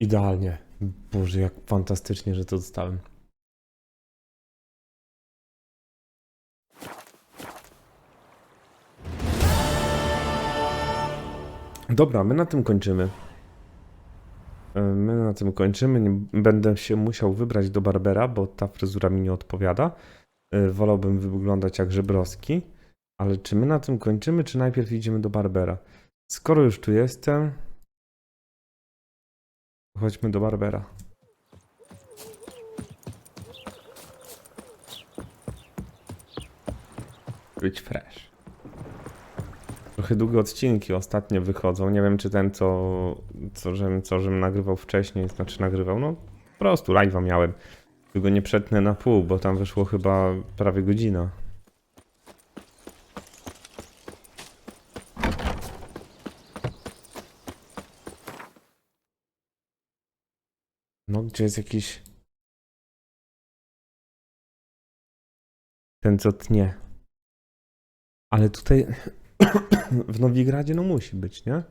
Idealnie. Boże, jak fantastycznie, że to dostałem. Dobra, my na tym kończymy. E, My na tym kończymy. Nie będę się musiał wybrać do Barbera, bo ta fryzura mi nie odpowiada. E, Wolałbym wyglądać jak Żebrowski. Ale czy my na tym kończymy, czy najpierw idziemy do Barbera? Skoro już tu jestem, chodźmy do Barbera. Być fresh. Trochę długie odcinki ostatnio wychodzą. Nie wiem, czy ten, co, co, żem, co żem nagrywał wcześniej, znaczy nagrywał, no po prostu live'a miałem. Tylko nie przetnę na pół, bo tam wyszło chyba prawie godzina. Gdzie jest jakiś... Ten, co tnie. Ale tutaj w Nowigradzie no musi być, nie?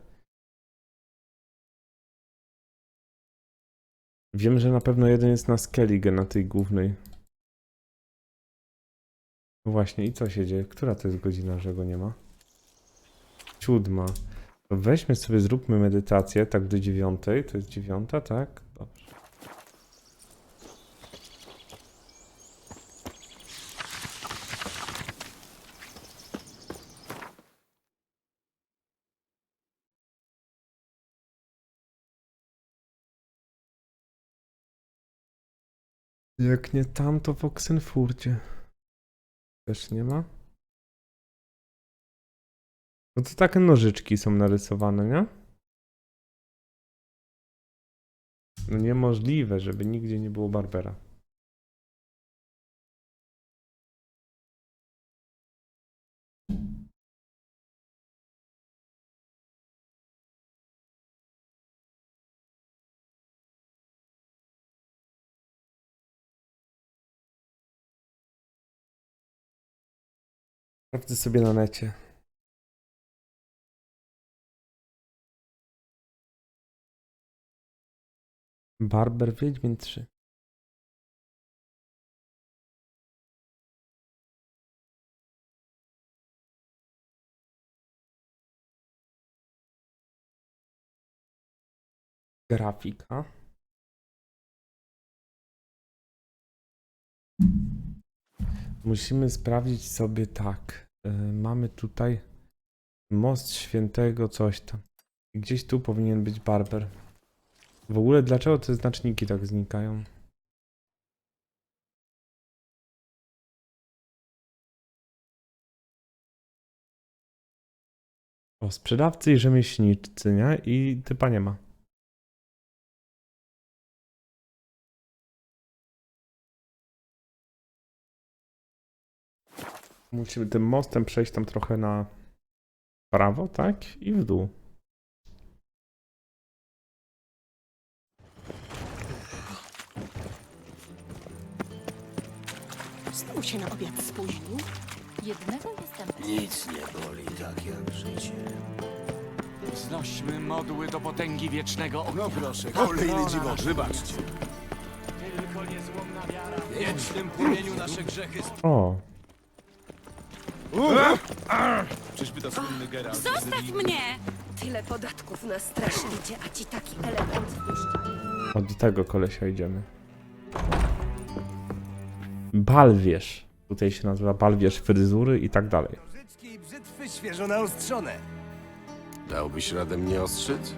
Wiem, że na pewno jeden jest na Skellige, na tej głównej. No Właśnie, i co się dzieje? Która to jest godzina, że go nie ma? Siódma. To weźmy sobie, zróbmy medytację, tak do dziewiątej. To jest dziewiąta, tak? Dobrze. Jak nie tam, to w Oxenfurcie. Też nie ma? No to takie nożyczki są narysowane, nie? No niemożliwe, żeby nigdzie nie było Barbera. Sprawdzę sobie na necie. Barber Wiedźmin 3. Grafika. Musimy sprawdzić sobie tak. Y, Mamy tutaj most świętego coś tam. Gdzieś tu powinien być barber. W ogóle dlaczego te znaczniki tak znikają? O, sprzedawcy i rzemieślnicy, nie? I typa nie ma. Musimy tym mostem przejść tam trochę na prawo, tak? I w dół. Znowu się na obiad spóźnił. Jednego jestem. Nic nie boli tak jak życie. Wznośmy modły do potęgi wiecznego ognia. No proszę, kolejny dziwot, wybaczcie. Tylko niezłomna wiara. W wiecznym płomieniu nasze grzechy... O, Czyżby to słynny Geralt? Zostaw mnie! Tyle podatków na strasznicie, a ci taki element od tego kolesia idziemy. Balwierz. Tutaj się nazywa balwierz fryzury i tak dalej. Nożyczki i brzytwy świeżo naostrzone. Dałbyś radę mnie ostrzyc?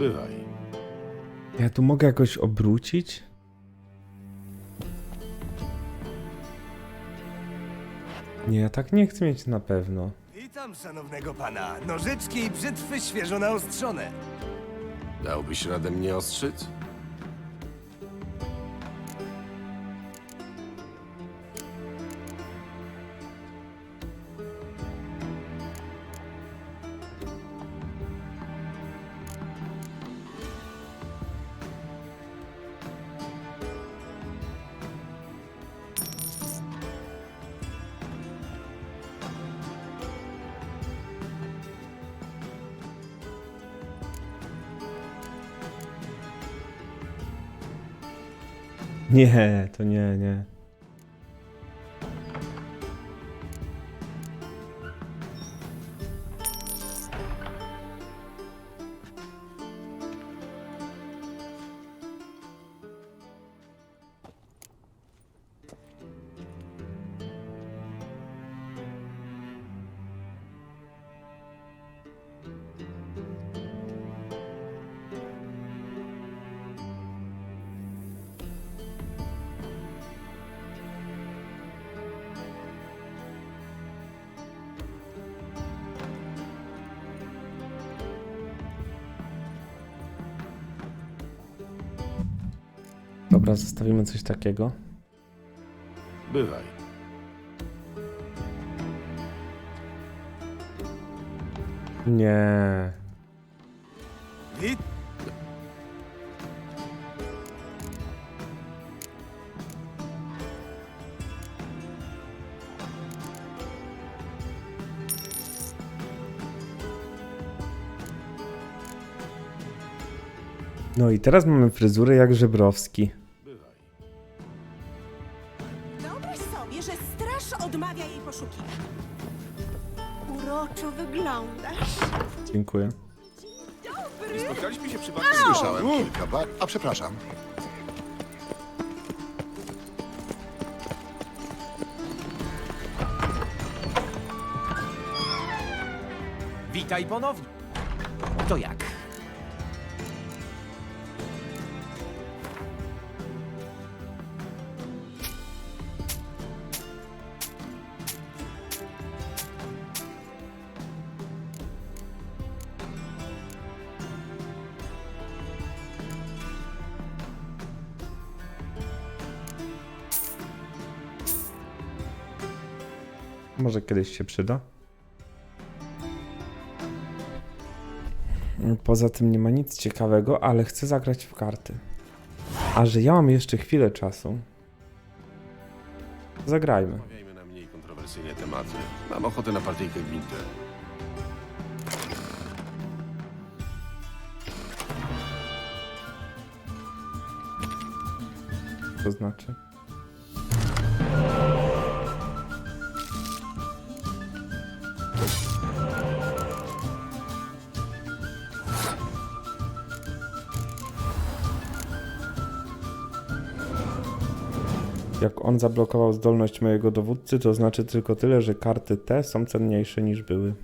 Bywaj. Ja tu mogę jakoś obrócić? Nie, ja tak nie chcę mieć na pewno. Witam szanownego pana. Nożyczki i brzytwy świeżo naostrzone. Dałbyś radę mnie ostrzyc? Nie, to nie, nie. Dobra, zostawimy coś takiego. Bywaj. Nie. Wit... No i teraz mamy fryzurę jak Żebrowski. A przepraszam. Witaj ponownie. To jak? Może kiedyś się przyda. Poza tym nie ma nic ciekawego, ale chcę zagrać w karty. A że ja mam jeszcze chwilę czasu. Zagrajmy. Rozmawiajmy na mniej kontrowersyjne tematy. Mam ochotę na partyjkę w Winter. To znaczy. Jak on zablokował zdolność mojego dowódcy, to znaczy tylko tyle, że karty te są cenniejsze niż były.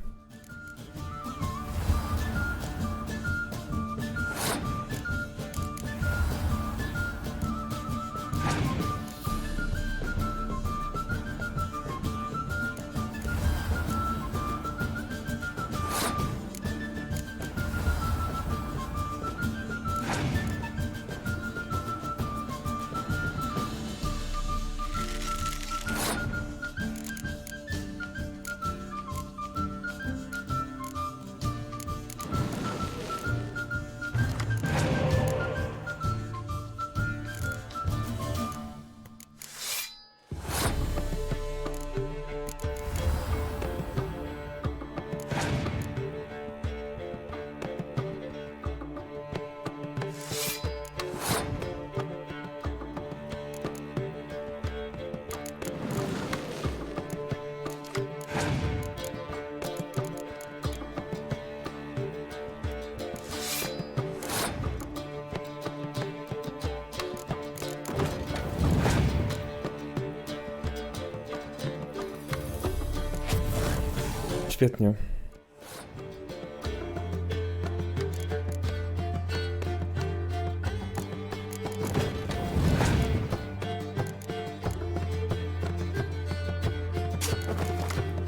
świetnie.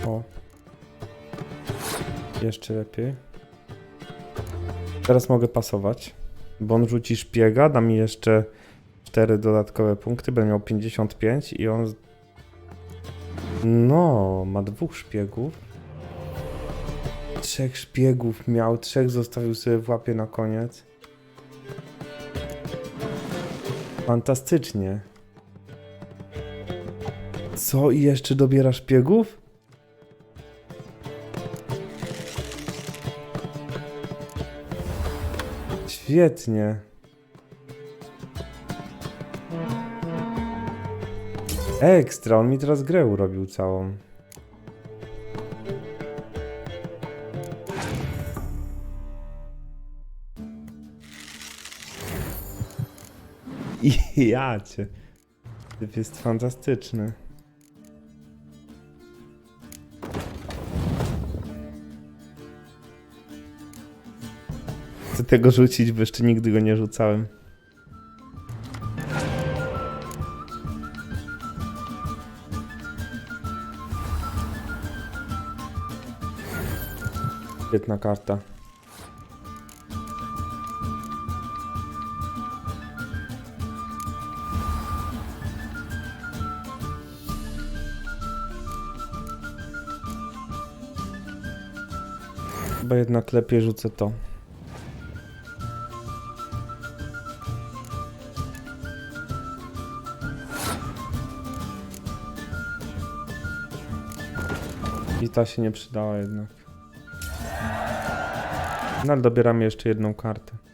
O. Jeszcze lepiej. Teraz mogę pasować, bo on rzuci szpiega, da mi jeszcze 4 dodatkowe punkty, będę miał 55 i on... No, ma dwóch szpiegów. Trzech szpiegów miał, trzech zostawił sobie w łapie na koniec. Fantastycznie. Co i jeszcze dobiera szpiegów? Świetnie. Ekstra, on mi teraz grę urobił całą. I ja cię. Typ jest fantastyczny. Chcę tego rzucić, bo jeszcze nigdy go nie rzucałem. Świetna karta. Chyba jednak lepiej rzucę to. I ta się nie przydała jednak. No ale dobieramy jeszcze jedną kartę.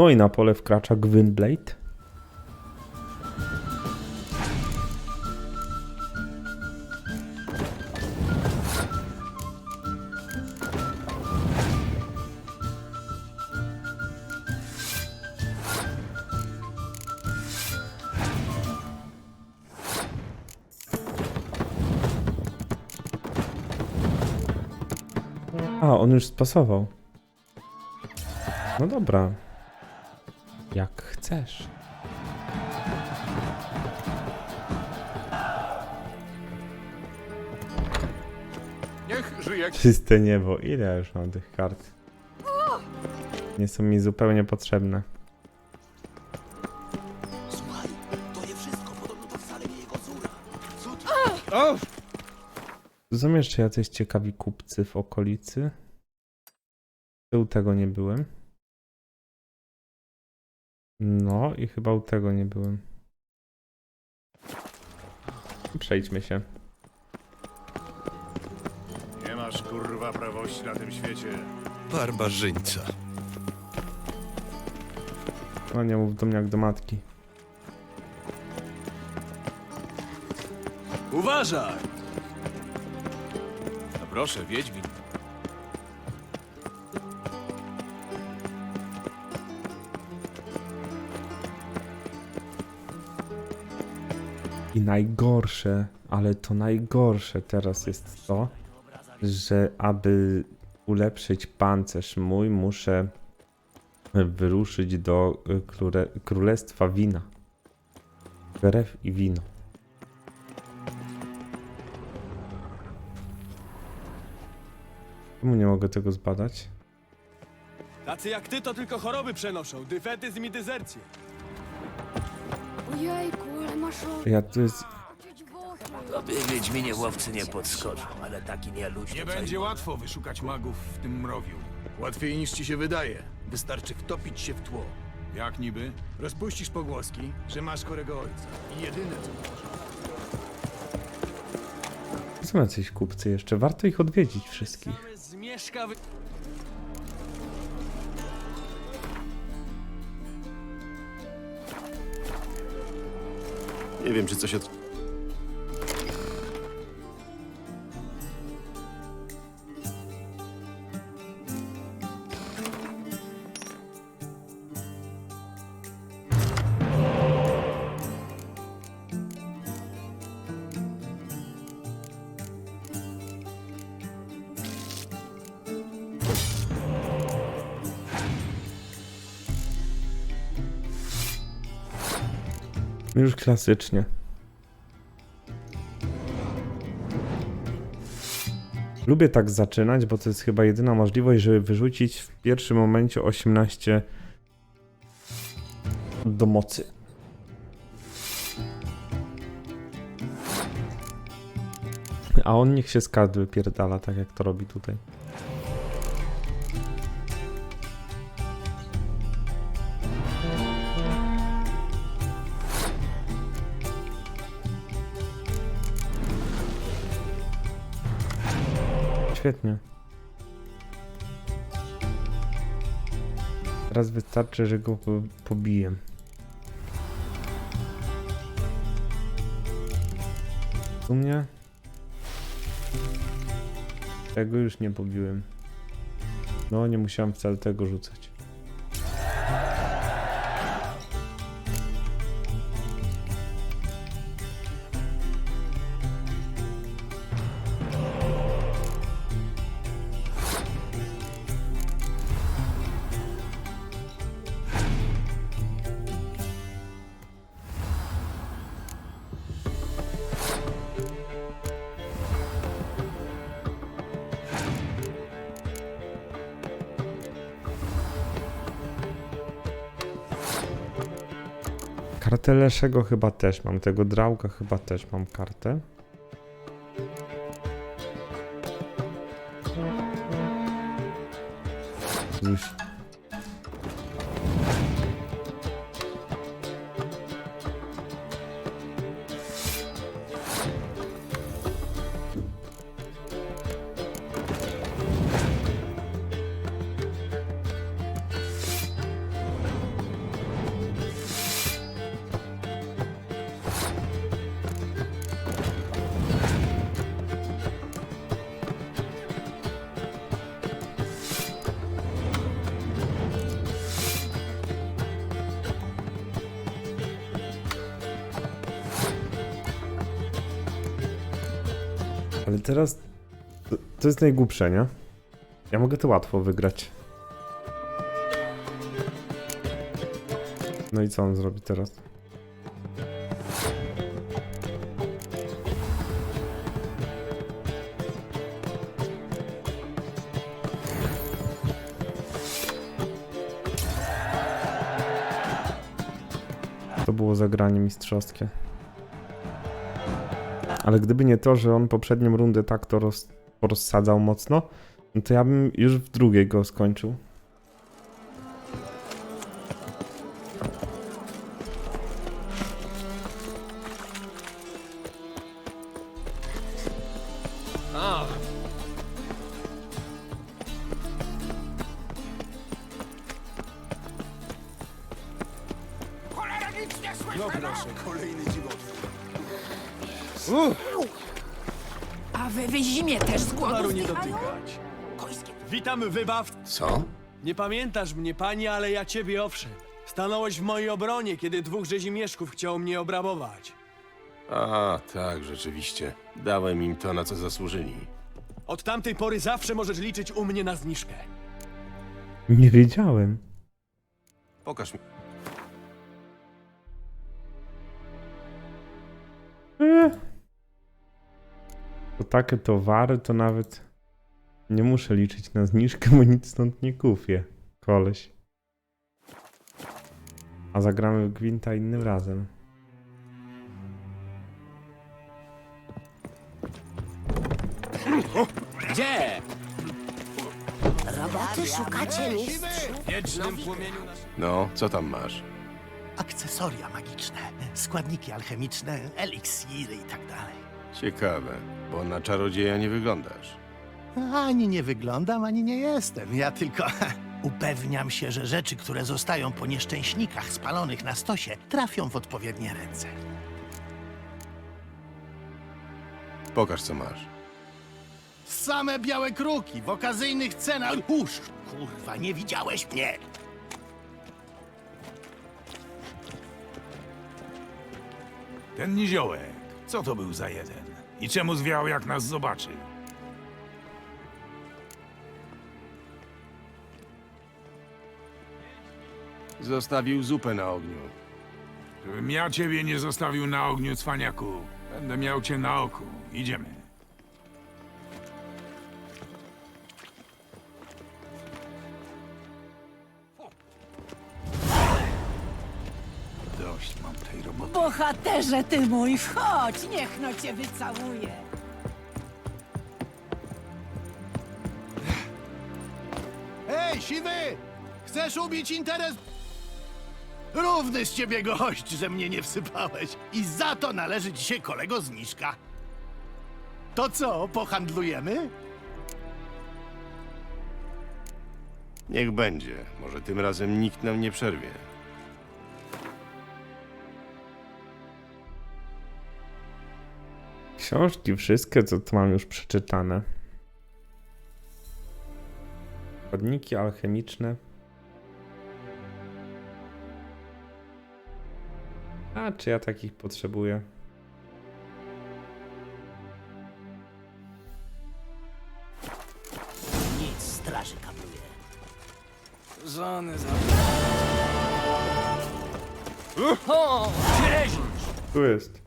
No i na pole wkracza Gwynblade. A, on już spasował. No dobra. Jak chcesz. Niech żyje Czyste niebo. Ile ja już mam tych kart? Nie są mi zupełnie potrzebne. Są jeszcze jacyś ciekawi kupcy w okolicy? U tego nie byłem. No i chyba u tego nie byłem. Przejdźmy się. Nie masz kurwa prawości na tym świecie. Barbarzyńca. No nie mów do mnie jak do matki. Uważaj! No proszę, Wiedźmin. I najgorsze, ale to najgorsze teraz jest to, że aby ulepszyć pancerz mój, muszę wyruszyć do y, króle, Królestwa Wina. Krew i wino. Czemu nie mogę tego zbadać? Tacy jak ty to tylko choroby przenoszą, dyfetyzm i dezercję. Ojejku, Ja to jest... Tobie Wiedźminie łowcy nie podskoczą, ale taki nie ludzi. Nie będzie łatwo wyszukać magów w tym mrowiu. Łatwiej niż ci się wydaje. Wystarczy wtopić się w tło. Jak niby? Rozpuścisz pogłoski, że masz chorego ojca. I jedyne co możesz. Są jacyś kupcy jeszcze, warto ich odwiedzić wszystkich. Zmieszka wy... Nie wiem, czy coś od... Już klasycznie. Lubię tak zaczynać, bo to jest chyba jedyna możliwość, żeby wyrzucić w pierwszym momencie 18 do mocy. A on niech się z kart wypierdala, tak jak to robi tutaj. Świetnie. Teraz wystarczy, że go po- pobiję. W sumie... Tego już nie pobiłem. No, nie musiałem wcale tego rzucać. Kartę Leszego chyba też mam, tego Drauga chyba też mam kartę. Już. Ale teraz to, to jest najgłupsze, nie? Ja mogę to łatwo wygrać. No i co on zrobi teraz? To było zagranie mistrzowskie. Ale gdyby nie to, że on poprzednią rundę tak to roz, rozsadzał mocno, no to ja bym już w drugiej go skończył. Wybaw. Co? Nie pamiętasz mnie, pani, ale ja ciebie owszem. Stanąłeś w mojej obronie, kiedy dwóch rzezimieszków chciało mnie obrabować. A, tak, rzeczywiście. Dałem im to, na co zasłużyli. Od tamtej pory zawsze możesz liczyć u mnie na zniżkę. Nie wiedziałem. Pokaż mi. Eee. To takie towary to nawet nie muszę liczyć na zniżkę, bo nic stąd nie kupię. Koleś. A zagramy w Gwinta innym razem. Gdzie? Roboty szukacie mistrzu? Wiecznym płomieniu No, co tam masz? Akcesoria magiczne, składniki alchemiczne, eliksiry i tak dalej. Ciekawe, bo na czarodzieja nie wyglądasz. Ani nie wyglądam, ani nie jestem. Ja tylko upewniam się, że rzeczy, które zostają po nieszczęśnikach spalonych na stosie, trafią w odpowiednie ręce. Pokaż, co masz. Same białe kruki w okazyjnych cenach. Uż, kurwa, nie widziałeś mnie. Ten niziołek, co to był za jeden? I czemu zwiał, jak nas zobaczył? Zostawił zupę na ogniu. Żebym ja ciebie nie zostawił na ogniu, cwaniaku. Będę miał cię na oku. Idziemy. Dość mam tej roboty. Bohaterze ty mój, wchodź, niech no cię wycałuje. Ej, siwy! Chcesz ubić interes? Równy z ciebie gość, że mnie nie wsypałeś. I za to należy ci się kolego zniżka. To co, pohandlujemy? Niech będzie. Może tym razem nikt nam nie przerwie. Książki, wszystkie, co tu mam już przeczytane. Składniki alchemiczne. A, czy ja takich potrzebuję? Nic straży kabluje. Żony za... Tu jest.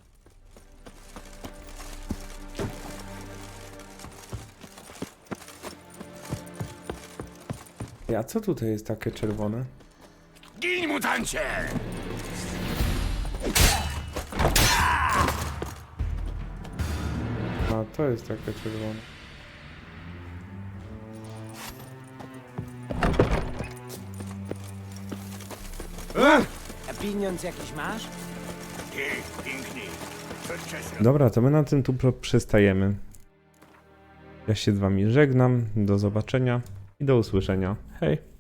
Ja co tutaj jest takie czerwone? Gin, mutancie! A to jest takie czerwone. A pieniądz jakiś masz? Pięknie. Dobra, to my na tym tu przystajemy. Ja się z wami żegnam. Do zobaczenia i do usłyszenia. Hej.